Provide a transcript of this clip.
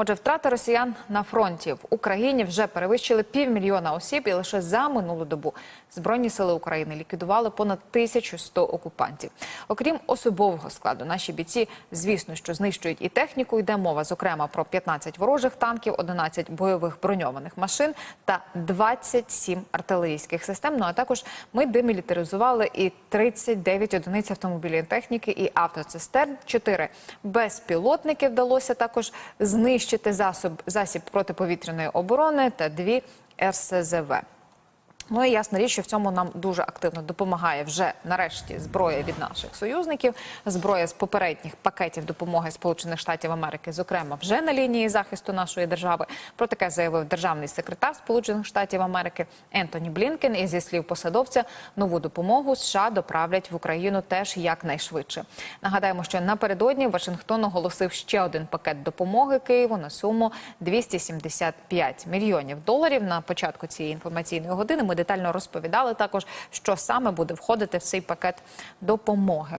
Отже, втрати росіян на фронті в Україні вже перевищили півмільйона осіб, і лише за минулу добу збройні сили України ліквідували понад 1100 окупантів. Окрім особового складу, наші бійці, звісно, що знищують і техніку. Йде мова, зокрема, про 15 ворожих танків, 11 бойових броньованих машин та 27 артилерійських систем. Ну а також ми демілітаризували і 39 одиниць автомобільної техніки і автоцистерн. 4 безпілотники вдалося також знищити засоб засіб протиповітряної оборони та дві РСЗВ. Ну і ясна річ, що в цьому нам дуже активно допомагає вже нарешті зброя від наших союзників, зброя з попередніх пакетів допомоги Сполучених Штатів Америки, зокрема, вже на лінії захисту нашої держави. Про таке заявив державний секретар Сполучених Штатів Америки Ентоні Блінкен. І зі слів посадовця, нову допомогу США доправлять в Україну теж якнайшвидше. Нагадаємо, що напередодні Вашингтон оголосив ще один пакет допомоги Києву на суму 275 мільйонів доларів. На початку цієї інформаційної години ми детально розповідали також, що саме буде входити в цей пакет допомоги.